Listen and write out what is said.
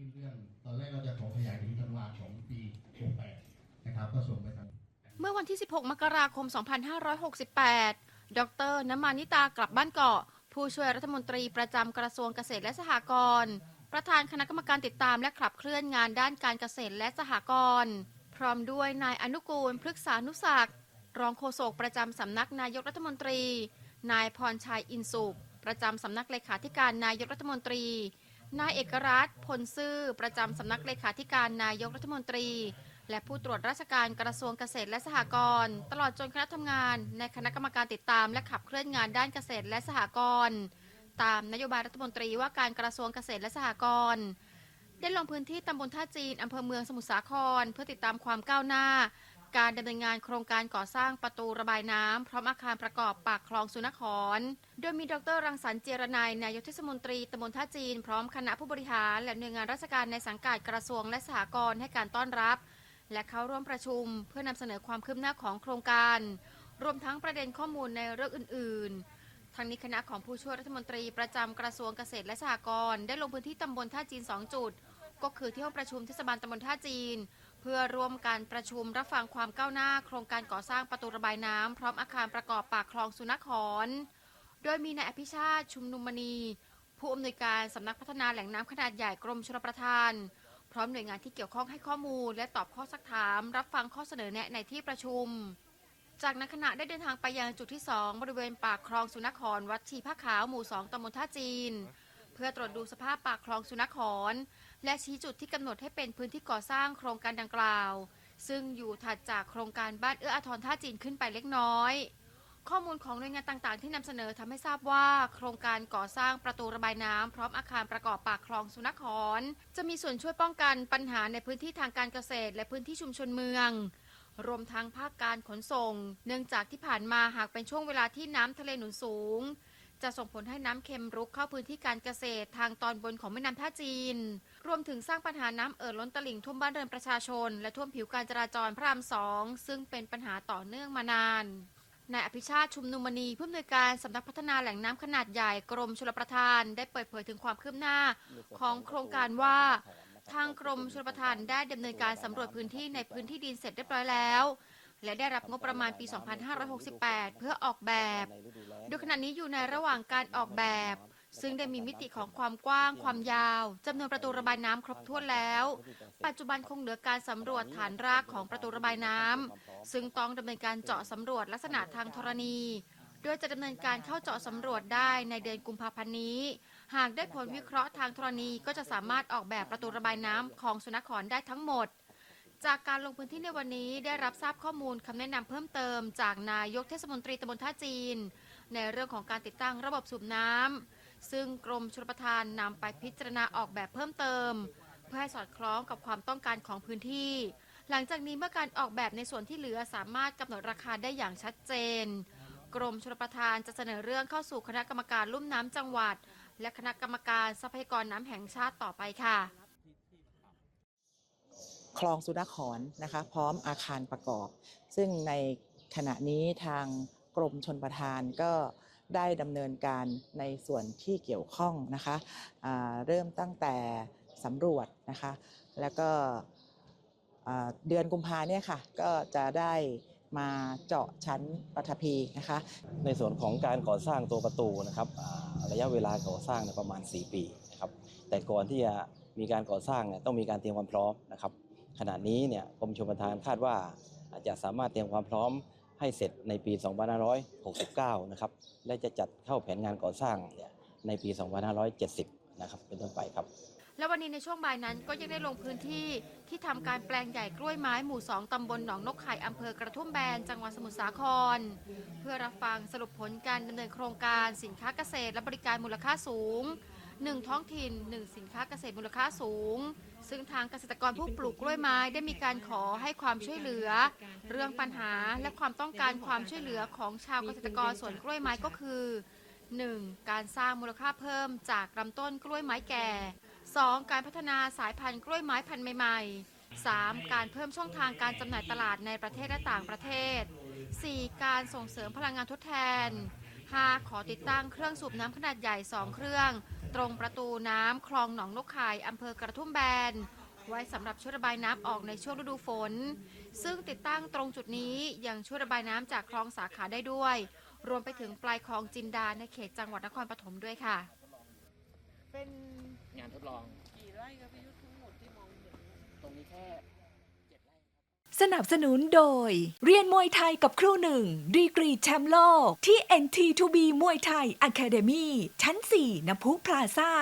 ยื่นเรื่องตอนแรกเราจะขอขยายถึงธันวาของปี 68 นะครับ ก็ส่งไปทางเมื่อวันที่ 16 มกราคม 2568 ดรน้ำมานิตากลับบ้านเกาะ ผู้ช่วยรัฐมนตรีประจำกระทรวงเกษตรและสหกรณ์ประธานคณะกรรมการติดตามและขับเคลื่อนงานด้านการเกษตรและสหกรณ์พร้อมด้วยนายอนุกูลพฤกษานุศักดิ์รองโฆษกประจำสำนักนายกรัฐมนตรี นายพรชัยอินสุข ประจำสำนักเลขาธิการนายกรัฐมนตรี นายเอกรัฐพลซื่อ ประจำสำนักเลขาธิการนายกรัฐมนตรี และผู้ตรวจราชการกระทรวงเกษตรและสหกรณ์ตลอดจนคณะทำงานในคณะกรรมการติดตามและขับเคลื่อนงานด้านเกษตรและสหกรณ์ตามนโยบายรัฐมนตรีว่าการกระทรวงเกษตรและสหกรณ์ได้ลงพื้นที่ตำบลท่าจีนอำเภอเมืองสมุทรสาคร เพื่อติดตามความก้าวหน้า การดำเนินงานโครงการก่อสร้างประตูระบายน้ำพร้อมอาคารประกอบปากคลองสุนครโดยมีดรรังสรรค์เจรนายนายกเทศมนตรีตำบลท่าจีน พร้อมคณะผู้บริหาร และหน่วยงานราชการในสังกัดกระทรวงและสหกรณ์ให้การต้อนรับ และเข้าร่วมประชุม เพื่อนำเสนอความคืบหน้าของโครงการ รวมทั้งประเด็นข้อมูลในเรื่องอื่น ๆทั้งนี้คณะของผู้ช่วยรัฐมนตรีประจำกระทรวงเกษตรและสหกรณ์ได้ลงพื้นที่ตำบลท่าจีน 2 จุด ก็คือที่ห้องประชุมเทศบาลตำบลท่าจีน เพื่อร่วมการประชุมรับฟังความก้าวหน้า โครงการก่อสร้างประตูระบายน้ำพร้อมอาคารประกอบปากคลองสุนครโดยมีนายอภิชาติชุมนุมมณี ผู้อำนวยการสำนักพัฒนาแหล่งน้ำขนาดใหญ่กรมชลประทาน พร้อมหน่วยงานที่เกี่ยวข้องให้ข้อมูล และตอบข้อสักถาม รับฟังข้อเสนอแนะในที่ประชุม จากนั้นคณะได้เดินทางไปยังจุดที่ 2 บริเวณปากคลองสุนครวัดชีผ้าขาวหมู่ 2ตำบลท่าจีน พื่อตรวจดูสภาพปากคลองสุนครและชี้จุดที่กำหนดให้เป็นพื้นที่ก่อสร้างโครงการดังกล่าว ซึ่งอยู่ถัดจากโครงการบ้านเอื้ออาทรท่าจีนขึ้นไปเล็กน้อย ข้อมูลของหน่วยงานต่างๆ ที่นำเสนอทำให้ทราบว่า โครงการก่อสร้างประตูระบายน้ำพร้อมอาคารประกอบปากคลองสุนครจะมีส่วนช่วยป้องกันปัญหาในพื้นที่ทางการเกษตร และพื้นที่ชุมชนเมืองรวมทั้งภาคการขนส่ง เนื่องจากที่ผ่านมาหากเป็นช่วงเวลาที่น้ำทะเลหนุนสูง จะส่งผลให้น้ำเค็มรุกเข้าพื้นที่การเกษตรทางตอนบนของแม่น้ำท่าจีน รวมถึงสร้างปัญหาน้ำเอ่อล้นตลิ่งท่วมบ้านเรือนประชาชน และท่วมผิวการจราจรพระรามสองซึ่งเป็นปัญหาต่อเนื่องมานานนายอภิชาติชุมนุมมณีผู้อำนวยการสำนักพัฒนาแหล่งน้ำขนาดใหญ่กรมชลประทานได้เปิดเผยถึงความคืบหน้าของโครงการว่า ทางกรมชลประทานได้ดำเนินการสำรวจพื้นที่ในพื้นที่ดินเสร็จเรียบร้อยแล้ว และได้รับงบประมาณปี 2568 เพื่อออกแบบ โดยขณะนี้อยู่ในระหว่างการออกแบบ ซึ่งได้มีมิติของความกว้าง ความยาวจำนวนประตูระบายน้ำครบถ้วนแล้ว ปัจจุบันคงเหลือการสำรวจฐานรากของประตูระบายน้ำซึ่งต้องดำเนินการเจาะสำรวจลักษณะทางธรณี โดยจะดำเนินการเข้าเจาะสำรวจได้ในเดือนกุมภาพันธ์นี้ หากได้ผลวิเคราะห์ทางธรณีก็จะสามารถออกแบบประตูระบายน้ำของสุนครได้ทั้งหมด จากการลงพื้นที่ในวันนี้ได้รับทราบข้อมูลคำแนะนำเพิ่มเติม จากนายกเทศมนตรีตำบลท่าจีน ในเรื่องของการติดตั้งระบบสูบน้ำซึ่งกรมชลประทานนำไปพิจารณาออกแบบเพิ่มเติม เพื่อให้สอดคล้องกับความต้องการของพื้นที่ หลังจากนี้เมื่อการออกแบบในส่วนที่เหลือสามารถกำหนดราคาได้อย่างชัดเจน กรมชลประทานจะเสนอเรื่องเข้าสู่คณะกรรมการลุ่มน้ำจังหวัด และคณะกรรมการทรัพยากรน้ำแห่งชาติต่อไปค่ะ คลองสุนครนะคะพร้อมอาคารประกอบ ซึ่งในขณะนี้ทางกรมชนประทานก็ได้ดำเนินการในส่วนที่เกี่ยวข้องนะคะเริ่มตั้งแต่สำรวจนะคะแล้วก็เดือนกุมภาเนี่ยค่ะก็จะได้มาเจาะชั้นปัทภีนะคะ ในส่วนของการก่อสร้างตัวประตูนะครับระยะเวลาก่อสร้างประมาณ 4 ปีนะครับแต่ก่อนที่จะมีการก่อสร้างเนี่ยต้องมีการเตรียมความพร้อมนะครับ ขณะนี้เนี่ยกรมชลประทานคาดว่าอาจจะสามารถเตรียมความพร้อมให้เสร็จในปี 2569 นะครับ และจะจัดเข้าแผนงานก่อสร้างเนี่ยในปี 2570 นะครับ เป็นต้นไปครับ และวันนี้ในช่วงบ่ายนั้นก็ยังได้ลงพื้นที่ที่ทำการแปลงใหญ่กล้วยไม้หมู่ 2ตำบลหนองนกไข่อำเภอกระทุ่มแบน จังหวัดสมุทรสาคร เพื่อรับฟังสรุปผลการดำเนินโครงการสินค้าเกษตรและบริการมูลค่าสูง 1 ท้องถิ่น 1 สินค้าเกษตรมูลค่าสูง ซึ่งทางเกษตรกรผู้ปลูกกล้วยไม้ได้มีการขอให้ความช่วยเหลือ เรื่องปัญหาและความต้องการความช่วยเหลือของชาวเกษตรกรสวนกล้วยไม้ก็คือ 1. การสร้างมูลค่าเพิ่มจากลำต้นกล้วยไม้แก่ 2. การพัฒนาสายพันธุ์กล้วยไม้พันธุ์ใหม่ ๆ 3. การเพิ่มช่องทางการจำหน่ายตลาดในประเทศและต่างประเทศ 4. การส่งเสริมพลังงานทดแทน 5. ขอติดตั้งเครื่องสูบน้ำขนาดใหญ่ 2 เครื่อง ตรงประตูน้ำคลองหนองนกไข่อำเภอกระทุ่มแบน ไว้สำหรับช่วยระบายน้ำออกในช่วงฤดูฝน ซึ่งติดตั้งตรงจุดนี้ยังช่วยระบายน้ำจากคลองสาขาได้ด้วย รวมไปถึงปลายคลองจินดาในเขตจังหวัดนครปฐมด้วยค่ะ เป็นงานทดลอง กี่ไร่ครับพี่ยุทธทั้งหมดที่มองเห็น ตรงนี้แค่ สนับสนุนโดย เรียนมวยไทยกับครูหนึ่ง ดีกรีแชมป์โลก ที่ NT2B มวยไทย Academy ชั้น 4นพุพลาซ่า